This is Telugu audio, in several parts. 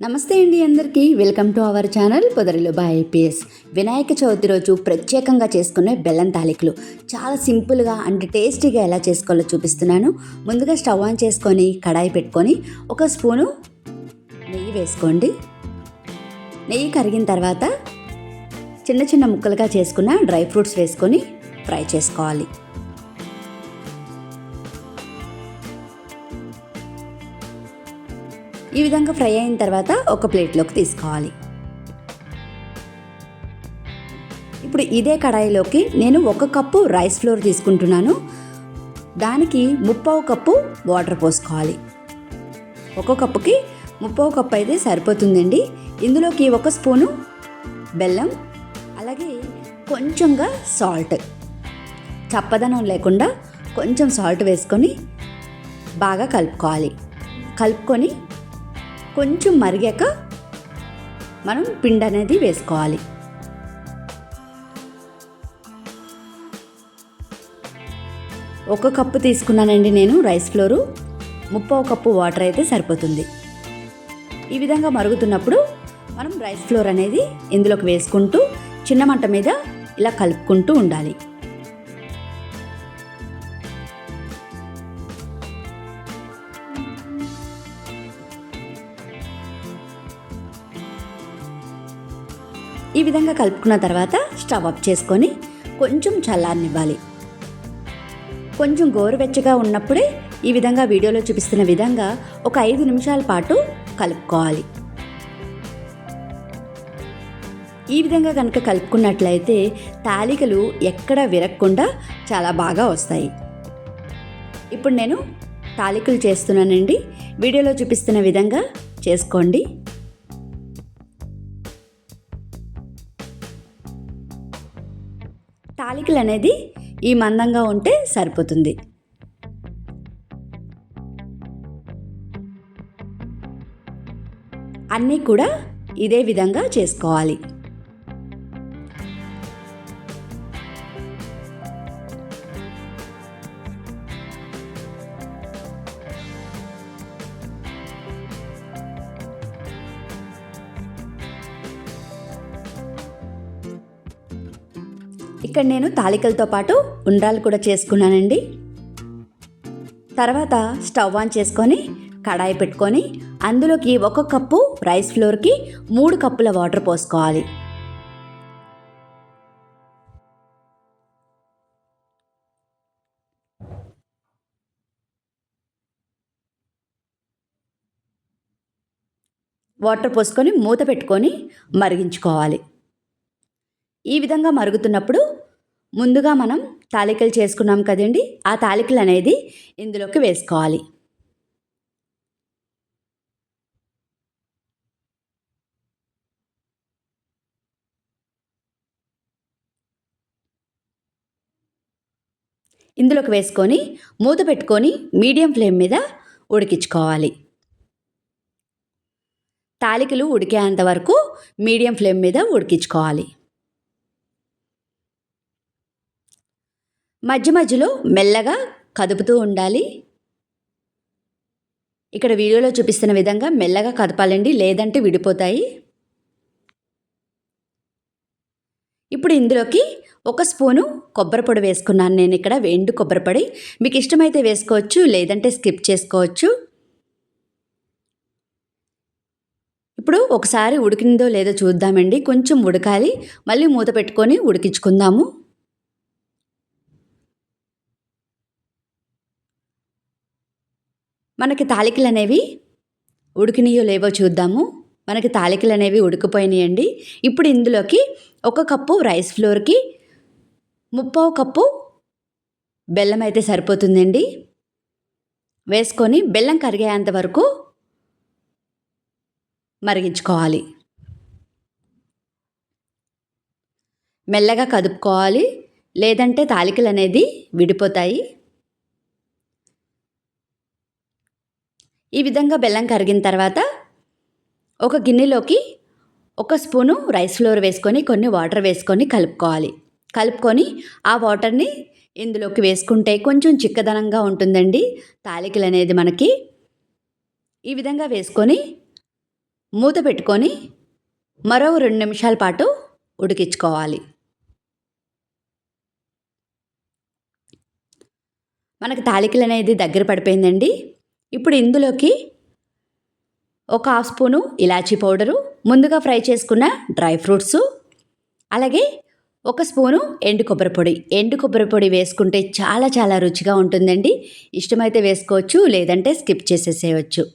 నమస్తే అండి అందరికీ. వెల్కమ్ టు అవర్ ఛానల్ పొదరిలో బాయ్ ఐపీఎస్. వినాయక చవితి రోజు ప్రత్యేకంగా చేసుకునే బెల్లం తాలికలు. చాలా సింపుల్గా అండ్ టేస్టీగా ఎలా చేసుకోవాలో చూపిస్తున్నాను. ముందుగా స్టవ్ ఆన్ చేసుకొని కడాయి పెట్టుకొని ఒక స్పూను నెయ్యి వేసుకోండి. నెయ్యి కరిగిన తర్వాత చిన్న చిన్న ముక్కలుగా చేసుకున్న డ్రై ఫ్రూట్స్ వేసుకొని ఫ్రై చేసుకోవాలి. ఈ విధంగా ఫ్రై అయిన తర్వాత ఒక ప్లేట్లోకి తీసుకోవాలి. ఇప్పుడు ఇదే కడాయిలోకి నేను ఒక కప్పు రైస్ ఫ్లోర్ తీసుకుంటున్నాను. దానికి ముప్పావు కప్పు వాటర్ పోసుకోవాలి. ఒక కప్పుకి ముప్పావు కప్పు అయితే సరిపోతుందండి. ఇందులోకి ఒక స్పూను బెల్లం అలాగే కొంచెంగా సాల్ట్. చప్పదనం లేకుండా కొంచెం సాల్ట్ వేసుకొని బాగా కలుపుకోవాలి. కలుపుకొని కొంచెం మరిగాక మనం పిండి అనేది వేసుకోవాలి. ఒక కప్పు తీసుకున్నానండి నేను రైస్ ఫ్లోరు. ముప్పో కప్పు వాటర్ అయితే సరిపోతుంది. ఈ విధంగా మరుగుతున్నప్పుడు మనం రైస్ ఫ్లోర్ అనేది ఇందులోకి వేసుకుంటూ చిన్న మంట మీద ఇలా కలుపుకుంటూ ఉండాలి. ఈ విధంగా కలుపుకున్న తర్వాత స్టవ్ ఆఫ్ చేసుకొని కొంచెం చల్లారనివ్వాలి. కొంచెం గోరువెచ్చగా ఉన్నప్పుడే ఈ విధంగా వీడియోలో చూపిస్తున్న విధంగా ఒక ఐదు నిమిషాల పాటు కలుపుకోవాలి. ఈ విధంగా కనుక కలుపుకున్నట్లయితే తాలికలు ఎక్కడ విరగకుండా చాలా బాగా వస్తాయి. ఇప్పుడు నేను తాలికలు చేస్తున్నానండి. వీడియోలో చూపిస్తున్న విధంగా చేసుకోండి. తాలికలు అనేది ఈ మందంగా ఉంటే సరిపోతుంది. అన్నీ కూడా ఇదే విధంగా చేసుకోవాలి. ఇక్కడ నేను తాలికలతో పాటు ఉండ్రాలు కూడా చేసుకున్నానండి. తర్వాత స్టవ్ ఆన్ చేసుకొని కడాయి పెట్టుకొని అందులోకి ఒక కప్పు రైస్ ఫ్లోర్కి మూడు కప్పుల వాటర్ పోసుకోవాలి. వాటర్ పోసుకొని మూత పెట్టుకొని మరిగించుకోవాలి. ఈ విధంగా మరుగుతున్నప్పుడు ముందుగా మనం తాలికలు చేసుకున్నాం కదండి. ఆ తాలికలు అనేది ఇందులోకి వేసుకోవాలి. ఇందులోకి వేసుకొని మూత పెట్టుకొని మీడియం ఫ్లేమ్ మీద ఉడికించుకోవాలి. తాలికలు ఉడికేంత వరకు మీడియం ఫ్లేమ్ మీద ఉడికించుకోవాలి. మధ్య మధ్యలో మెల్లగా కదుపుతూ ఉండాలి. ఇక్కడ వీడియోలో చూపిస్తున్న విధంగా మెల్లగా కదపాలండి లేదంటే విడిపోతాయి. ఇప్పుడు ఇందులోకి ఒక స్పూను కొబ్బరి పొడి వేసుకున్నాను నేను ఇక్కడ ఎండు కొబ్బరి పొడి. మీకు ఇష్టమైతే వేసుకోవచ్చు లేదంటే స్కిప్ చేసుకోవచ్చు. ఇప్పుడు ఒకసారి ఉడికిందో లేదో చూద్దామండి కొంచెం ఉడకాలి మళ్ళీ మూత పెట్టుకొని ఉడికించుకుందాము. మనకి తాలికలు అనేవి ఉడికినయో లేవో చూద్దాము. మనకి తాలికలు అనేవి ఉడికిపోయినాయండి. ఇప్పుడు ఇందులోకి ఒక కప్పు రైస్ ఫ్లోర్కి ముప్పావు కప్పు బెల్లం అయితే సరిపోతుందండి. వేసుకొని బెల్లం కరిగేంత వరకు మరిగించుకోవాలి. మెల్లగా కదుపుకోవాలి. లేదంటే తాలికలు అనేది విడిపోతాయి. ఈ విధంగా బెల్లం కరిగిన తర్వాత ఒక గిన్నెలోకి ఒక స్పూను రైస్ ఫ్లోర్ వేసుకొని కొన్ని వాటర్ వేసుకొని కలుపుకోవాలి. కలుపుకొని ఆ వాటర్ని ఇందులోకి వేసుకుంటే కొంచెం చిక్కదనంగా ఉంటుందండి. తాలికలు అనేది మనకి ఈ విధంగా వేసుకొని మూత పెట్టుకొని మరో రెండు నిమిషాల పాటు ఉడికించుకోవాలి. మనకు తాలికలు అనేది దగ్గర పడిపోయిందండి. ఇప్పుడు ఇందులోకి ఒక హాఫ్ స్పూను ఇలాచీ పౌడరు ముందుగా ఫ్రై చేసుకున్న డ్రై ఫ్రూట్స్ అలాగే ఒక స్పూను ఎండు కొబ్బరి పొడి. ఎండు కొబ్బరి పొడి వేసుకుంటే చాలా చాలా రుచిగా ఉంటుందండి. ఇష్టమైతే వేసుకోవచ్చు లేదంటే స్కిప్ చేసేసేయచ్చు.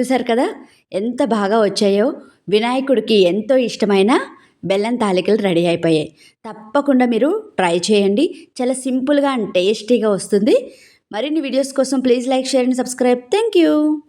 చూసారు కదా ఎంత బాగా వచ్చాయో. వినాయకుడికి ఎంతో ఇష్టమైన బెల్లం తాలికలు రెడీ అయిపోయాయి. తప్పకుండా మీరు ట్రై చేయండి. చాలా సింపుల్గా అండ్ టేస్టీగా వస్తుంది. మరిన్ని వీడియోస్ కోసం please like share and subscribe thank you